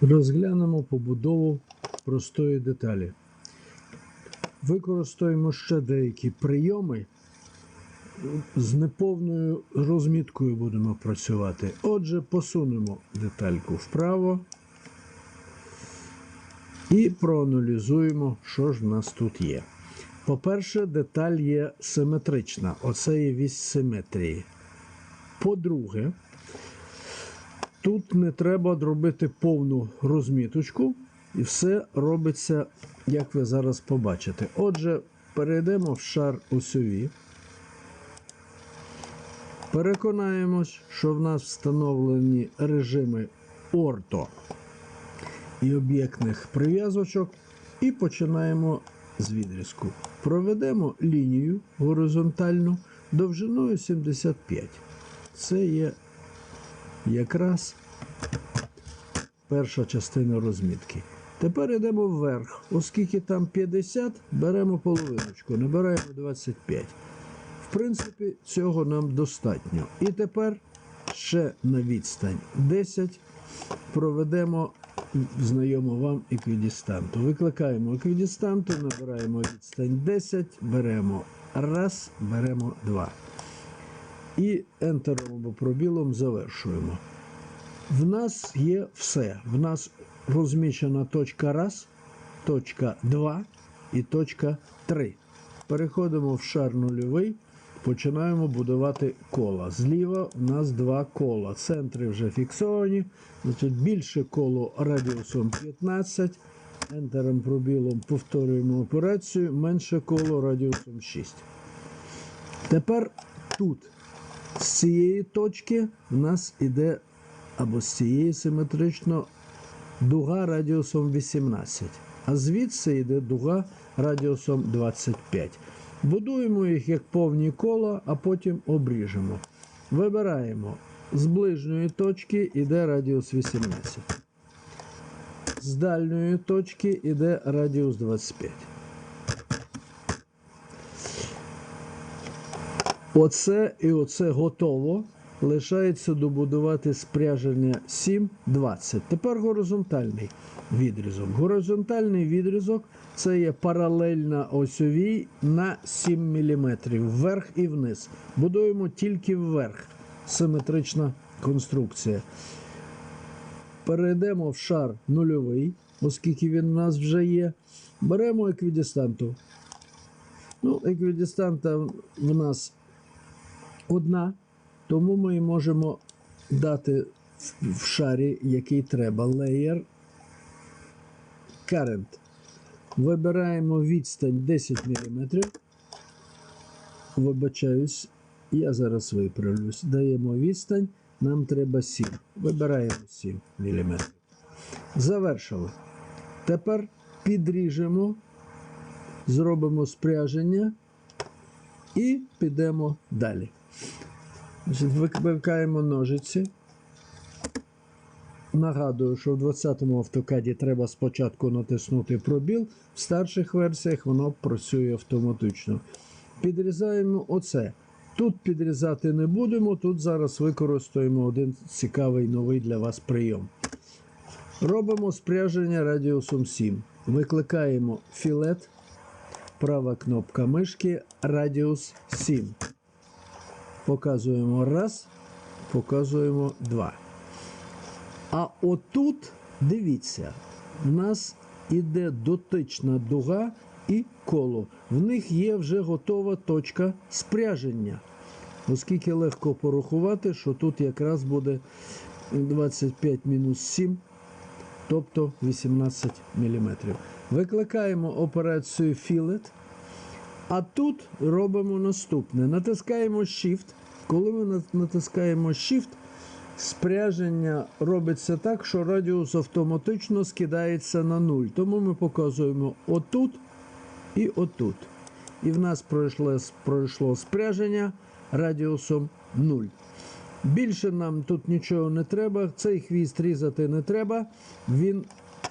Розглянемо побудову простої деталі. Використаємо ще деякі прийоми. З неповною розміткою будемо працювати. Отже, посунемо детальку вправо і проаналізуємо, що ж в нас тут є. По-перше, деталь є симетрична. Оце є вісь симетрії. По-друге, Тут не треба робити повну розміточку, і все робиться, як ви зараз побачите. Отже, перейдемо в шар осьові. Переконаємось, що в нас встановлені режими орто і об'єктних прив'язочок, і починаємо з відрізку. Проведемо лінію горизонтальну довжиною 75. Це є якраз перша частина розмітки. Тепер йдемо вверх. Оскільки там 50, беремо половиночку, набираємо 25. В принципі, цього нам достатньо. І тепер ще на відстань 10 проведемо знайому вам еквідістанту. Викликаємо еквідістанту, набираємо відстань 10, беремо раз, беремо 2 і ентером або пробілом завершуємо. В нас є все. В нас розміщена точка 1, точка 2 і точка 3. Переходимо в шар нульовий, починаємо будувати кола. Зліва в нас два кола. Центри вже фіксовані. Значить, більше коло радіусом 15. Ентером пробілом повторюємо операцію, менше коло радіусом 6. Тепер тут з цієї точки в нас іде або з цієї симетрично дуга радіусом 18, а звідси йде дуга радіусом 25. Будуємо їх як повні кола, а потім обріжемо. Вибираємо з ближньої точки йде радіус 18. З дальньої точки йде радіус 25. Оце і оце готово. Лишається добудувати спряження 7-20. Тепер горизонтальний відрізок. Горизонтальний відрізок це є паралельна осьовій на 7 мм вверх і вниз. Будуємо тільки вверх. Симетрична конструкція. Перейдемо в шар нульовий, оскільки він у нас вже є. Беремо еквідістанту. Ну, еквідистанта в нас одна, тому ми можемо дати в шарі, який треба. Layer Current. Вибираємо відстань 10 мм. Вибачаюсь, я зараз виправлюсь. Даємо відстань, нам треба 7. Вибираємо 7 мм. Завершили. Тепер підріжемо, зробимо спряження і підемо далі. Викликаємо ножиці. Нагадую, що в 20-му автокаді треба спочатку натиснути пробіл, в старших версіях воно працює автоматично. Підрізаємо оце. Тут підрізати не будемо, тут зараз використаємо один цікавий новий для вас прийом. Робимо спряження радіусом 7. Викликаємо філет, права кнопка мишки, радіус 7. Показуємо раз, показуємо два. А отут, дивіться, в нас іде дотична дуга і коло. В них є вже готова точка спряження. Оскільки легко порахувати, що тут якраз буде 25 мінус 7, тобто 18 мм. Викликаємо операцію Fillet. А тут робимо наступне. Натискаємо Shift. Коли ми натискаємо Shift, спряження робиться так, що радіус автоматично скидається на 0. Тому ми показуємо отут і отут. І в нас пройшло, пройшло спряження радіусом 0. Більше нам тут нічого не треба. Цей хвіст різати не треба. Він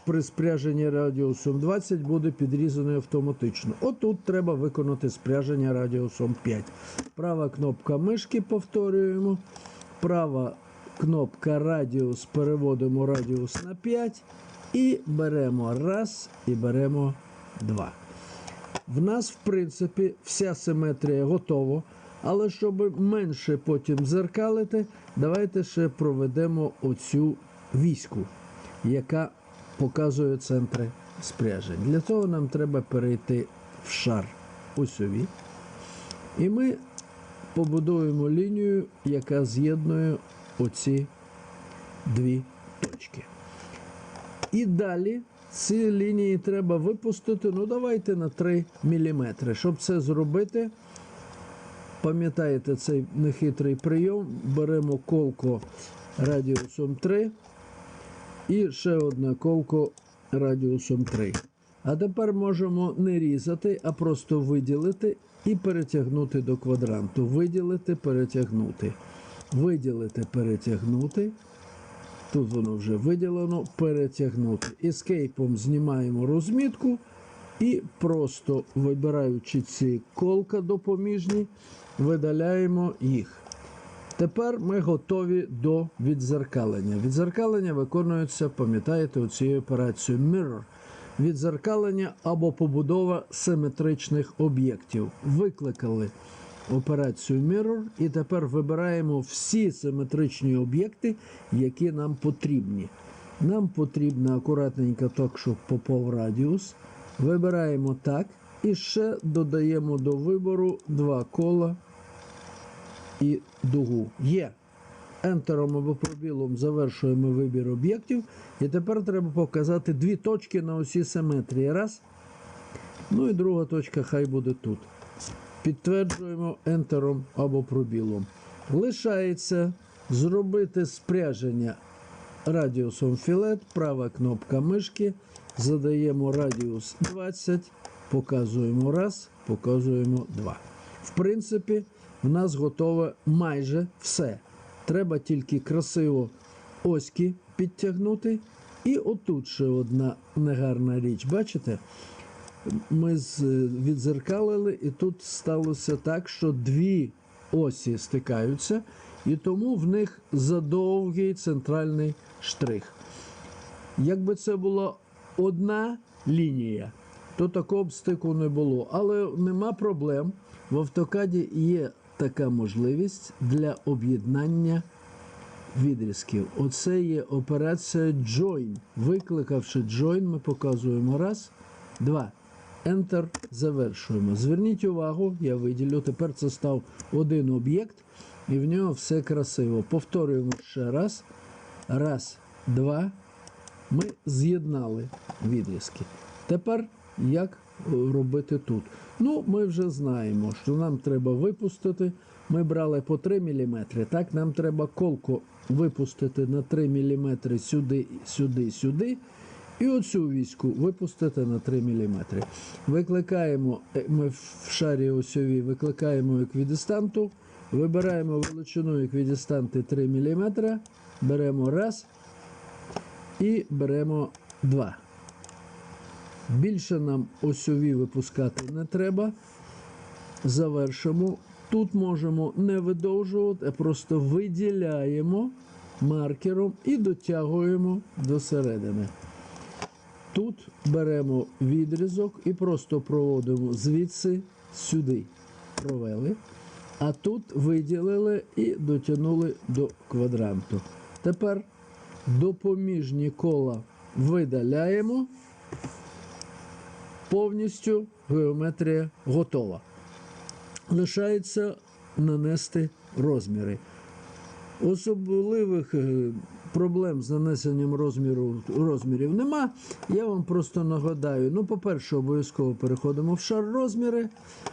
при спряженні радіусом 20 буде підрізаний автоматично. Отут треба виконати спряження радіусом 5. Права кнопка мишки повторюємо. Права кнопка радіус, переводимо радіус на 5 і беремо раз і беремо 2. В нас, в принципі, вся симетрія готова. Але щоб менше потім зеркалити, давайте ще проведемо оцю віську, яка показує центри спряжень. Для цього нам треба перейти в шар осьові. І ми побудуємо лінію, яка з'єднує оці дві точки. І далі ці лінії треба випустити, ну давайте на 3 мм. Щоб це зробити, пам'ятаєте цей нехитрий прийом, беремо колко радіусом 3 і ще одне колко радіусом 3. А тепер можемо не різати, а просто виділити і перетягнути до квадранту. Виділити, перетягнути. Виділити, перетягнути. Тут воно вже виділено, перетягнути. Ескейпом знімаємо розмітку і просто вибираючи ці колка допоміжні, видаляємо їх. Тепер ми готові до відзеркалення. Відзеркалення виконується, пам'ятаєте, оцією операцією Mirror. Відзеркалення або побудова симетричних об'єктів. Викликали операцію Mirror і тепер вибираємо всі симетричні об'єкти, які нам потрібні. Нам потрібно акуратненько так, щоб попав радіус. Вибираємо так і ще додаємо до вибору два кола і дугу. Є. Ентером або пробілом завершуємо вибір об'єктів. І тепер треба показати дві точки на осі симетрії. Раз. Ну і друга точка хай буде тут. Підтверджуємо ентером або пробілом. Лишається зробити спряження радіусом філет, права кнопка мишки. Задаємо радіус 20, показуємо раз, показуємо два. В принципі, в нас готове майже все. Треба тільки красиво оськи підтягнути. І отут ще одна негарна річ. Бачите? Ми відзеркалили, і тут сталося так, що дві осі стикаються, і тому в них задовгий центральний штрих. Якби це була одна лінія, то такого б стику не було. Але нема проблем. В автокаді є така можливість для об'єднання відрізків. Оце є операція Join. Викликавши Join, ми показуємо раз, два. Enter, завершуємо. Зверніть увагу, я виділю. Тепер це став один об'єкт, і в нього все красиво. Повторюємо ще раз. Раз, два. Ми з'єднали відрізки. Тепер як робити тут? Ну, ми вже знаємо, що нам треба випустити. Ми брали по 3 мм. Так, нам треба колко випустити на 3 мм сюди, сюди, сюди. І оцю війську випустити на 3 мм. Викликаємо, е, ми в шарі осьовій викликаємо еквідистанту, вибираємо величину еквідистанти 3 мм, беремо раз і беремо два. Більше нам осьові випускати не треба. Завершимо. Тут можемо не видовжувати, а просто виділяємо маркером і дотягуємо до середини. Тут беремо відрізок і просто проводимо звідси сюди. Провели. А тут виділили і дотягнули до квадранту. Тепер допоміжні кола видаляємо. Повністю геометрія готова. Лишається нанести розміри. Особливих е, проблем з нанесенням розміру, розмірів нема. Я вам просто нагадаю: ну, по-перше, обов'язково переходимо в шар розміри.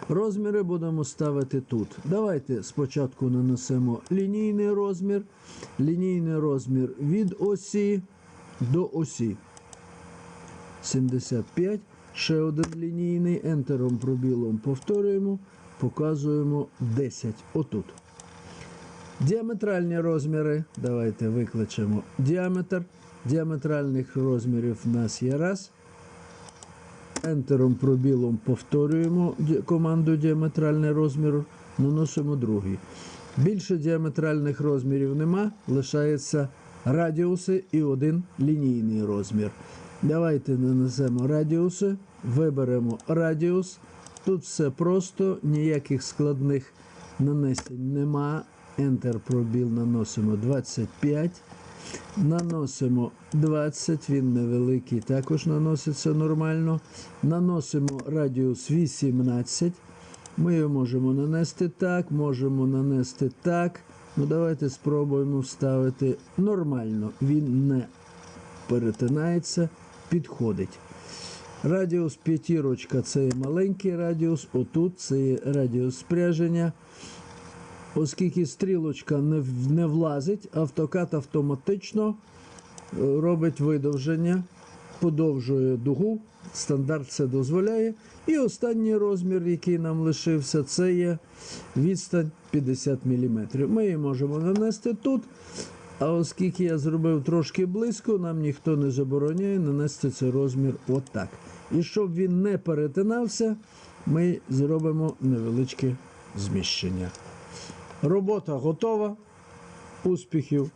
Розміри будемо ставити тут. Давайте спочатку нанесемо лінійний розмір. Лінійний розмір від осі до осі. 75. Ще один лінійний. Ентером пробілом повторюємо. Показуємо 10. Отут. Діаметральні розміри. Давайте викличемо діаметр. Діаметральних розмірів в нас є раз. Ентером пробілом повторюємо команду діаметральний розмір, наносимо другий. Більше діаметральних розмірів нема, лишається радіуси і один лінійний розмір. Давайте нанесемо радіуси, виберемо радіус. Тут все просто, ніяких складних нанесень нема. Enter пробіл наносимо 25. Наносимо 20, він невеликий, також наноситься нормально. Наносимо радіус 18. Ми його можемо нанести так, можемо нанести так. Ну, давайте спробуємо вставити нормально. Він не перетинається, підходить. Радіус п'ятірочка це маленький радіус, отут це радіус спряження. Оскільки стрілочка не, не влазить, автокат автоматично е, робить видовження, подовжує дугу, стандарт це дозволяє. І останній розмір, який нам лишився, це є відстань 50 мм. Ми її можемо нанести тут. А оскільки я зробив трошки близько, нам ніхто не забороняє нанести цей розмір отак. І щоб він не перетинався, ми зробимо невеличке зміщення. Робота готова. Успіхів!